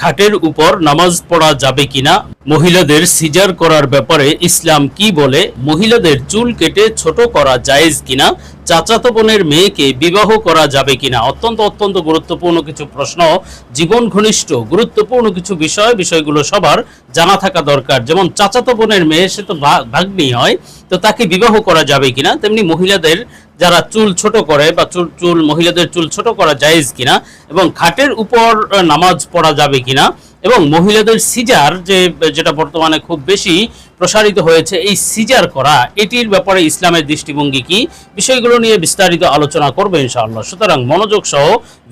খাটের উপর নামাজ পড়া যাবে কিনা? মহিলাদের সিজার করার ব্যাপারে ইসলাম কি বলে? মহিলাদের চুল কেটে ছোট করা জায়েজ কিনা? চাচাতো বোনের মেয়েকে বিবাহ করা যাবে কিনা? অত্যন্ত অত্যন্ত গুরুত্বপূর্ণ কিছু প্রশ্ন, জীবন ঘনিষ্ঠ, গুরুত্বপূর্ণ কিছু বিষয়, বিষয়গুলো সবার জানা থাকা দরকার। যেমন চাচাতো বোনের মেয়ে, সে তো ভাগ্নি হয়, তো তাকে বিবাহ করা যাবে কিনা? তেমনি মহিলাদের যারা চুল ছোট করে বা চুল চুল, মহিলাদের চুল ছোট করা জায়েজ কিনা? এবং খাটের উপর নামাজ পড়া যাবে কিনা? এবং মহিলাদের সিজার যে, যেটা বর্তমানে খুব বেশি প্রসারিত হয়েছে, এই সিজার করা, এটির ব্যাপারে ইসলামের দৃষ্টিভঙ্গি কি, বিষয়গুলো নিয়ে বিস্তারিত আলোচনা করবে ইনশাআল্লাহ। সুতরাং মনোযোগ সহ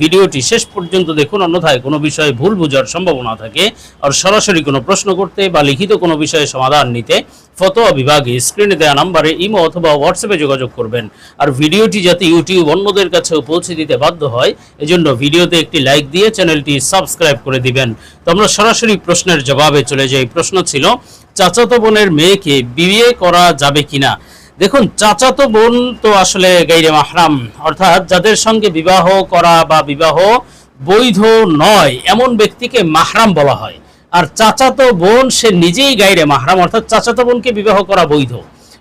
ভিডিওটি শেষ পর্যন্ত দেখুন, অন্যথায় কোনো বিষয়ে ভুল বোঝার সম্ভাবনা থাকে। আর সরাসরি কোনো প্রশ্ন করতে বা লিখিত কোনো বিষয়ে সমাধান নিতে ফতোয়া বিভাগে স্ক্রিনে দেওয়া নাম্বারে ইমো অথবা হোয়াটসঅ্যাপে যোগাযোগ করবেন। আর ভিডিওটি যাতে ইউটিউব অন্যদের কাছেও পৌঁছে দিতে বাধ্য হয়, এজন্য ভিডিওতে একটি লাইক দিয়ে চ্যানেলটি সাবস্ক্রাইব করে দিবেন। তো আমরা সরাসরি প্রশ্নের জবাবে চলে যাই। প্রশ্ন ছিল, চাচাতো বোনের মেয়েকে বিয়ে করা যাবে কিনা? দেখুন, চাচাতো বোন তো আসলে গাইরে মাহরাম। অর্থাৎ যাদের সঙ্গে বিবাহ করা বা বিবাহ বৈধ নয়, এমন ব্যক্তিকে মাহরাম বলা হয়। আর চাচাতো বোন সে নিজেই গাইরে মাহরাম, অর্থাৎ চাচাতো বোনকে বিবাহ করা বৈধ।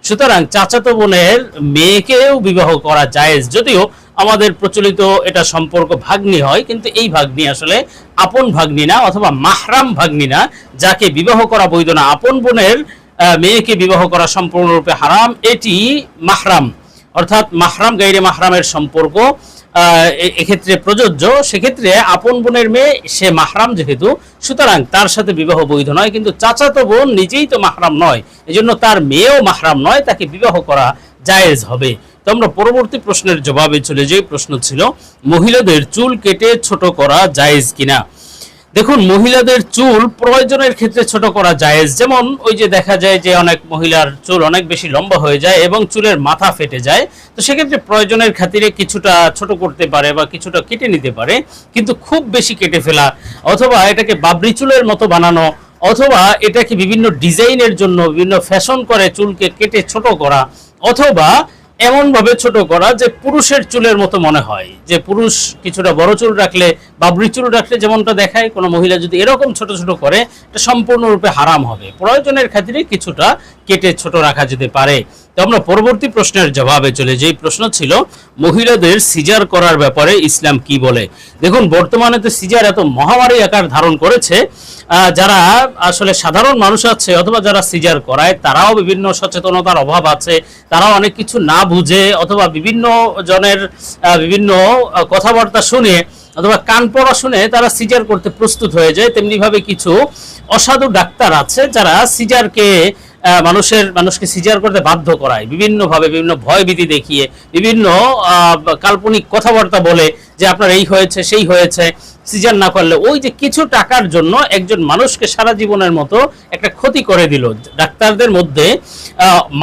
সুতরাং চাচাতো বোনের মেয়েকেও বিবাহ করা জায়েজ। যদিও আমাদের প্রচলিত এটা সম্পর্ক ভাগ্নি হয়, কিন্তু এই ভাগ্নি আসলে আপন ভাগ্নি না, অথবা মাহরাম ভাগ্নি না, যাকে বিবাহ করা বৈধ না। আপন বোনের মেয়েকে বিবাহ করা সম্পূর্ণরূপে হারাম, এটি মাহরাম। অর্থাৎ মাহরাম গাইরে মাহরামের সম্পর্ক এক্ষেত্রে প্রযোজ্য। সেক্ষেত্রে আপন বোনের মেয়ে, সে মাহরাম যেহেতু, সুতরাং তার সাথে বিবাহ বৈধ নয়, কিন্তু চাচাতো বোন নিজেই তো মাহরাম নয়। এজন্য তার মেয়েও মাহরাম নয়, তাকে বিবাহ করা জায়েজ হবে। তো আমরা পরবর্তী প্রশ্নের জবাবে চলে যাই। প্রশ্ন ছিল, মহিলাদের চুল কেটে ছোট করা জায়েজ কিনা? দেখুন, মহিলাদের চুল প্রয়োজনের ক্ষেত্রে ছোট করা জায়েজ। যেমন ওই যে দেখা যায় যে অনেক মহিলার চুল অনেক বেশি লম্বা হয়ে যায় এবং চুলের মাথা ফেটে যায়। তো সেক্ষেত্রে প্রয়োজনের খাতিরে কিছুটা ছোট করতে পারে বা কিছুটা কেটে নিতে পারে, কিন্তু খুব বেশি কেটে ফেলা অথবা এটাকে বাবরি চুলের মতো বানানো অথবা এটাকে বিভিন্ন ডিজাইনের জন্য, বিভিন্ন ফ্যাশন করে চুলকে কেটে ছোট করা অথবা এমন ভাবে ছোট করা যে পুরুষের চুলের মতো মনে হয়, যে পুরুষ কিছুটা বড় চুল রাখলে বা চুল রাখলে যেমনটা দেখায়, কোনো মহিলা যদি এরকম ছোট ছোট করে, এটা সম্পূর্ণরূপে হারাম হবে। প্রয়োজনের ক্ষেত্রে কিছুটা কেটে ছোট রাখা যেতে পারে। তো আমরা পরবর্তী প্রশ্নের জবাবে চলে যাই। প্রশ্ন ছিল, মহিলাদের সিজার করার ব্যাপারে ইসলাম কি বলে? দেখুন, বর্তমানে তো সিজার এত মহামারী আকার ধারণ করেছে যারা আসলে সাধারণ মানুষ আছে অথবা যারা সিজার করায়, তারাও বিভিন্ন সচেতনতার অভাব আছে, তারাও অনেক কিছু না বুঝে অথবা বিভিন্ন জনের বিভিন্ন কথাবার্তা শুনে অথবা কান পড়া শুনে তারা সিজার করতে প্রস্তুত হয়ে যায়। তেমনিভাবে কিছু অসাধু ডাক্তার আছে যারা সিজারকে মানুষের, মানুষকে সিজার করতে বাধ্য করায়, বিভিন্নভাবে বিভিন্ন ভয়ভীতি দেখিয়ে, বিভিন্ন কাল্পনিক কথাবার্তা বলে যে আপনার এই হয়েছে, সেই হয়েছে, সিজার না করলে। ওই যে কিছু টাকার জন্য একজন মানুষকে সারা জীবনের মতো একটা ক্ষতি করে দিল। ডাক্তারদের মধ্যে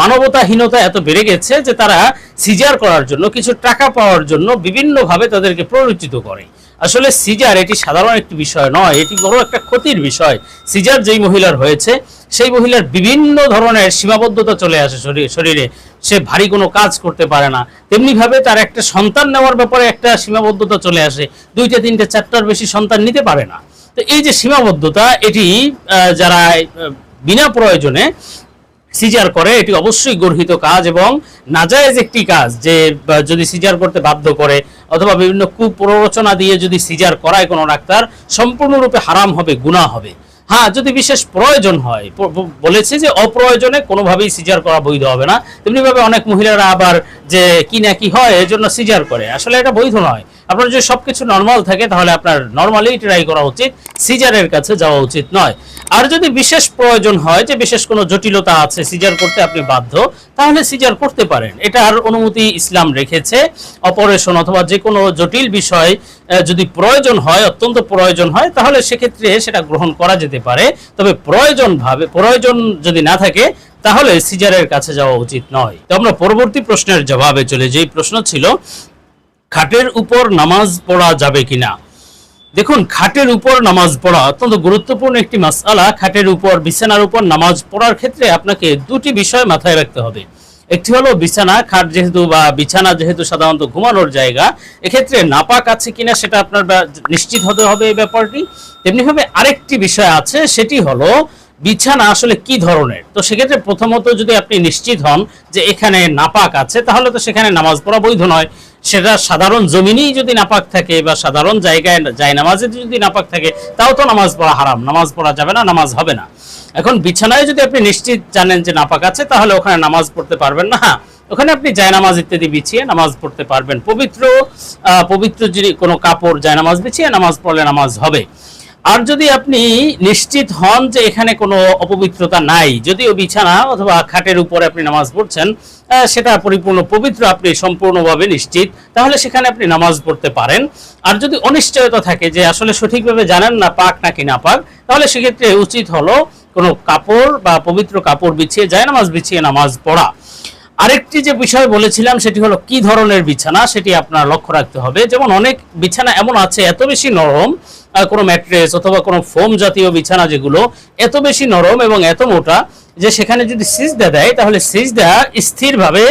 মানবতাহীনতা এত বেড়ে গেছে যে তারা সিজার করার জন্য, কিছু টাকা পাওয়ার জন্য বিভিন্নভাবে তাদেরকে প্ররোচিত করে। আসলে সিজার এটি সাধারণ একটি বিষয় নয়, এটি বড় একটা ক্ষতির বিষয়। সিজার যেই মহিলার হয়েছে, সেই মহিলার বিভিন্ন ধরনের সীমাবদ্ধতা চলে আসে শরীর- সে ভারী কোনো কাজ করতে পারে না। তেমনি ভাবে তার একটা সন্তান নেওয়ার ব্যাপারে একটা সীমাবদ্ধতা চলে আসে। দুইটা, তিনটে, চারটার বেশি সন্তান নিতে পারে না। তো এই যে সীমাবদ্ধতা, এটি যারা বিনা প্রয়োজনে সিজার করে, এটি অবশ্যই গর্হিত কাজ এবং নাজায়েজ একটি কাজ যে যদি সিজার করতে বাধ্য করে, অথবা বিভিন্ন কুপ্ররোচনা দিয়ে যদি সিজার করায় কোনো ডাক্তার, সম্পূর্ণরূপে হারাম হবে, গুনাহ হবে। হ্যাঁ যদি বিশেষ প্রয়োজন হয় বলেছে যে অপ্রয়োজনে কোনোভাবেই সিজার করা বৈধ হবে না। তেমনিভাবে অনেক মহিলারা আবার যে কি না কি হয়, এজন্য সিজার করে। আসলে এটা বৈধ নয়। আপনার যদি সবকিছু নর্মাল থাকে, তাহলে আপনার নর্মালি ট্রাই করা উচিত, সিজারের কাছে যাওয়া উচিত নয়। আর যদি বিশেষ প্রয়োজন হয় যে বিশেষ কোনো জটিলতা আছে সিজার করতে আপনি বাধ্য, তাহলে সিজার করতে পারেন। এটার অনুমতি ইসলাম রেখেছে। অপারেশন অথবা যে কোনো জটিল বিষয় যদি প্রয়োজন হয়, অত্যন্ত প্রয়োজন হয়, তাহলে সেক্ষেত্রে সেটা গ্রহণ করা যেতে পারে। তবে প্রয়োজন ভাবে প্রয়োজন যদি না থাকে, তাহলে সিজারের কাছে যাওয়া উচিত নয়। তো আমরা পরবর্তী প্রশ্নের জবাবে চলে যেই। প্রশ্ন ছিল, খাটের উপর নামাজ পড়া যাবে কিনা? দেখুন, খাটের উপর নামাজ পড়া অত্যন্ত গুরুত্বপূর্ণ একটি মাসআলা। খাটের উপর, বিছানার উপর নামাজ পড়ার ক্ষেত্রে আপনাকে দুটি বিষয় মাথায় রাখতে হবে। একটি হলো বিছানা, খাট যেহেতু বা বিছানা যেহেতু সাধারণত ঘুমানোর জায়গা, এক্ষেত্রে নাপাক আছে কিনা সেটা আপনার নিশ্চিত হতে হবে এই ব্যাপারটি। তেমনিভাবে আরেকটি বিষয় আছে, সেটি হলো বিছানা আসলে কি ধরনের? তো সেক্ষেত্রে প্রথমত যদি আপনি নিশ্চিত হন যে এখানে নাপাক আছে, তাহলে তো সেখানে নামাজ পড়া বৈধ নয়। সেটা সাধারণ জমিনেই যদি নাপাক থাকে বা সাধারণ জায়গায় যায় নামাজে যদি নাপাক থাকে, তাও তো নামাজ পড়া হারাম। নামাজ পড়া যাবে না, নামাজ হবে না। এখন বিছানায় যদি আপনি নিশ্চিত জানেন যে নাপাক আছে, তাহলে ওখানে নামাজ পড়তে পারবেন না। হ্যাঁ ওখানে আপনি জায়নামাজ ইত্যাদি বিছিয়ে নামাজ পড়তে পারবেন। পবিত্র পবিত্র যদি কোনো কাপড় জায়নামাজ বিছিয়ে নামাজ পড়লে নামাজ হবে। আর যদি আপনি নিশ্চিত হন যে এখানে কোনো অপবিত্রতা নাই, যদিও বিছানা অথবা খাটের উপরে আপনি নামাজ পড়ছেন সেটা পরিপূর্ণ পবিত্র, আপনি সম্পূর্ণভাবে নিশ্চিত, তাহলে সেখানে আপনি নামাজ পড়তে পারেন। আর যদি অনিশ্চয়তা থাকে যে আসলে সঠিকভাবে জানেন না পাক নাকি না পাক, তাহলে সেক্ষেত্রে উচিত হলো কোনো কাপড় বা পবিত্র কাপড় বিছিয়ে যায় নামাজ বিছিয়ে নামাজ পড়া। আরেকটি যে বিষয় বলেছিলাম, সেটি হলো কি ধরনের বিছানা, সেটি আপনার লক্ষ্য রাখতে হবে। যেমন অনেক বিছানা এমন আছে, এত বেশি নরম কোনো ম্যাট্রেস অথবা কোনো ফোম জাতীয় বিছানা যেগুলো এত বেশি নরম এবং এত মোটা যে সেখানে যদি সিজদা দেয়, তাহলে সিজদা স্থিরভাবে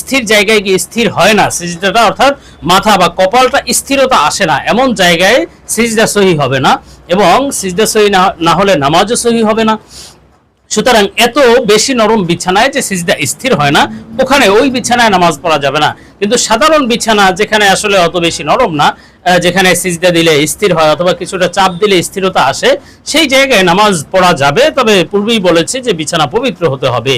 স্থির জায়গায় গিয়ে স্থির হয় না। সিজদাটা অর্থাৎ মাথা বা কপালটা স্থিরতা আসে না। এমন জায়গায় সিজদা সহি হবে না এবং সিজদা সহি না হলে নামাজও সহি হবে না। সুতরাং এত বেশি নরম বিছানায় যে সিজদা স্থির হয় না, ওখানে ওই বিছানায় নামাজ পড়া যাবে না। কিন্তু সাধারণ বিছানা যেখানে আসলে অত বেশি নরম না যেখানে সিজদা দিলে স্থির হয় অথবা কিছুটা চাপ দিলে স্থিরতা আসে, সেই জায়গায় নামাজ পড়া যাবে। তবে পূর্বেই বলেছে যে বিছানা পবিত্র হতে হবে।